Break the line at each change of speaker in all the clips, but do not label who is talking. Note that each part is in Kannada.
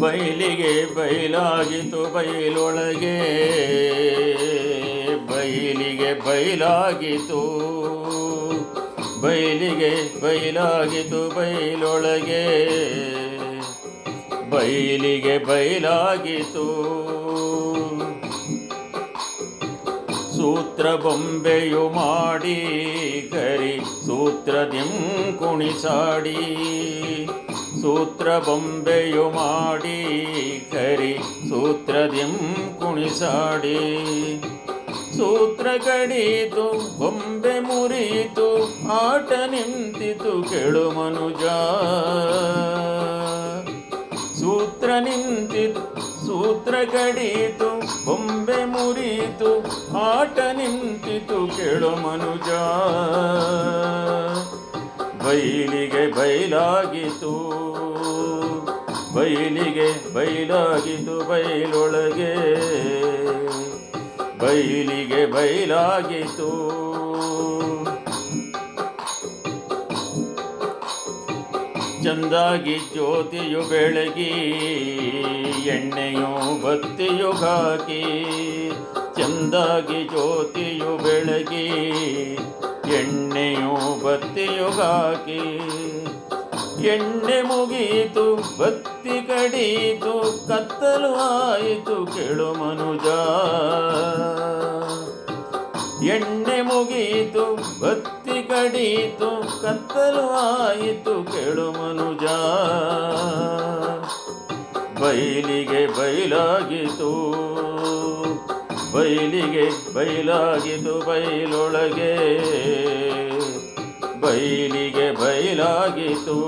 ಬಯಲಿಗೆ ಬಯಲಾಗಿತು ಬೈಲೊಳಗೆ. ಬೈಲಿಗೆ ಬಯಲಾಗಿತು ಬಯಲಿಗೆ ಬಯಲಾಗಿತು ಬಯಲೊಳಗೆ ಬಯಲಿಗೆ ಬಯಲಾಗಿತು ಸೂತ್ರ ಬೊಂಬೆಯು ಮಾಡಿ, ಕರಿ ಸೂತ್ರದಿಂ ಕುಣಿಸಾಡಿ. ಸೂತ್ರ ಬೊಂಬೆಯು ಮಾಡಿ, ಕರಿ ಸೂತ್ರದಿಂ ಕುಣಿಸಾಡಿ. ಸೂತ್ರ ಕಡಿತು, ಬೊಂಬೆ ಮುರಿತು, ಆಟ ನಿಂತಿತು ಕೆಳು ಮನುಜ. ಸೂತ್ರ ನಿಂತಿತು, ಸೂತ್ರ ಕಡಿತು, ಬೊಂಬೆ ಮುರಿತು, ಆಟ ನಿಂತಿತು ಕೆಳು ಮನುಜ. ಬೈಲಿಗೆ ಬೈಲಾಗಿತು ಬೈಲಿಗೆ ಬೈಲಾಗಿತು ಬೈಲೊಳಗೆ. ಬೈಲಿಗೆ ಬೈಲಾಗಿತು ಚಂದಾಗಿ ಜ್ಯೋತಿಯು ಬೆಳಗಿ, ಎಣ್ಣೆಯು ಬತ್ತಿಯು ಹಾಕಿ. ಚಂದಾಗಿ ಜ್ಯೋತಿಯು ಬೆಳಗಿ ಎಣ್ಣೆಯು ಬತ್ತಿಯು ಹಾಕಿ ಎಣ್ಣೆ ಮುಗೀತು, ಬತ್ತಿ ಕಡಿತು, ಕತ್ತಲು ಆಯಿತು ಕೇಳು ಮನುಜ. ಎಣ್ಣೆ ಮುಗೀತು, ಬತ್ತಿ ಕಡಿತು, ಕತ್ತಲು ಆಯಿತು ಕೇಳು ಮನುಜ. ಬೈಲಿಗೆ ಬೈಲಾಗಿತು ಬೈಲಿಗೆ ಬೈಲಾಗಿತು ಬೈಲೊಳಗೆ. ಬೈಲಿಗೆ ಬಯಲಾಗಿತು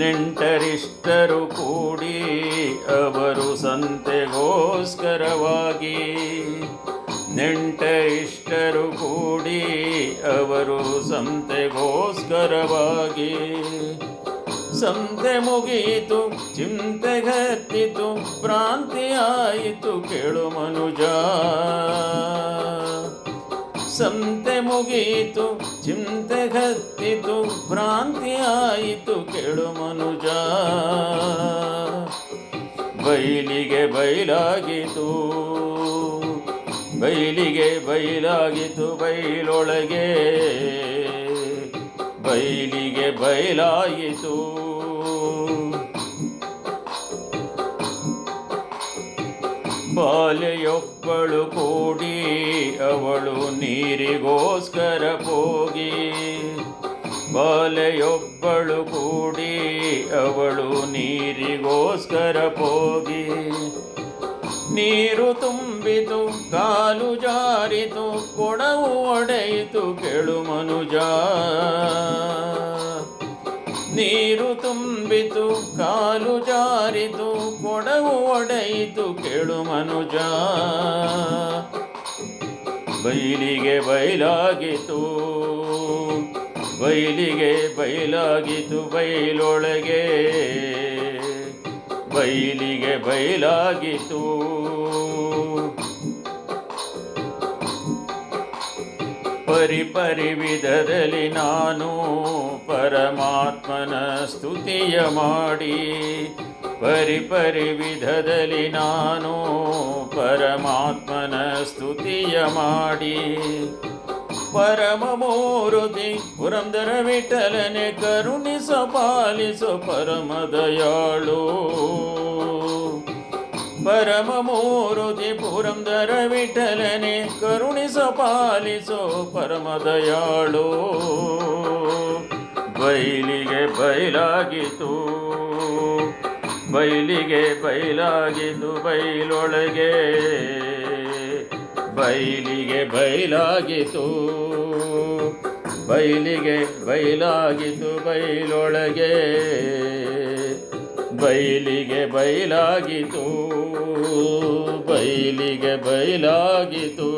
ನೆಂಟರಿಷ್ಟರು ಕೂಡಿ ಅವರು ಸಂತೆಗೋಸ್ಕರವಾಗಿ ನೆಂಟರಿಷ್ಟರು ಕೂಡಿ ಅವರು ಸಂತೆಗೋಸ್ಕರವಾಗಿ ಸಂತೆ ಮುಗಿಯಿತು ಚಿಂತೆಗತ್ತಿತು ಭ್ರಾಂತಿಯಾಯಿತು ಕೇಳು ಮನುಜ. ಸಂತೆ ಮುಗಿಯಿತು ಚಿಂತೆಗತ್ತಿತು ಭ್ರಾಂತಿಯಾಯಿತು ಕೇಳು ಮನುಜ. ಬೈಲಿಗೆ ಬೈಲಾಗಿತು ಬೈಲಿಗೆ ಬೈಲಾಗಿತು ಬೈಲೊಳಗೆ. ಬೈಲಿಗೆ ಬಯಲಾಯಿತು ಬಾಲೆಯೊಬ್ಬಳು ಕೂಡಿ ಅವಳು ನೀರಿಗೋಸ್ಕರ ಹೋಗಿ ಬಾಲೆಯೊಬ್ಬಳು ಕೂಡಿ ಅವಳು ನೀರಿಗೋಸ್ಕರ ಹೋಗಿ ನೀರು ತುಂಬಿತು, ಕಾಲು ಜಾರಿತು, ಕೊಡವು ಒಡೆಯಿತು, ಕೆಳು ಮನುಜ. ನೀರು ತುಂಬಿತು, ಕಾಲು ಜಾರಿತು ಕೆಳು ಮನುಜ. ಬೈಲಿಗೆ ಬಯಲಾಗಿತು ಬೈಲಿಗೆ ಬಯಲಾಗಿತು ಬೈಲೊಳಗೆ. ಬೈಲಿಗೆ ಬಯಲಾಗಿತು ಪರಿ ವಿಧದಲ್ಲಿ ನಾನು ಪರಮಾತ್ಮನ ಸ್ತುತಿಯ ಮಾಡಿ ಪರಿ ಪರಿ ವಿಧದಲ್ಲಿ ನಾನು ಪರಮಾತ್ಮನ ಸ್ತುತಿಯ ಮಾಡಿ. ಪರಮ ಮೂರುತಿ ಪುರಂದರ ವಿಠಲನೆ ಕರುಣಿಸ ಪಾಲಿಸು ಪರಮ ದಯಾಳು. ಪರಮ ಮೂರುತಿ ಪುರಂದರ ವಿಠಲನೆ ಕರುಣಿಸ ಪಾಲಿಸು ಪರಮ ದಯಾಳು. ಬೈಲಿಗೆ ಬಯಲಾಗಿತು ಬೈಲಿಗೆ ಬೈಲಾಗಿದ್ದು ಬೈಲೊಳಗೆ ಬೈಲಿಗೆ ಬೈಲಾಗಿತು ಬೈಲಿಗೆ ಬಯಲಾಗಿತು ಬೈಲೊಳಗೆ ಬೈಲಿಗೆ ಬೈಲಾಗಿತು ಬೈಲಿಗೆ ಬಯಲಾಗಿತು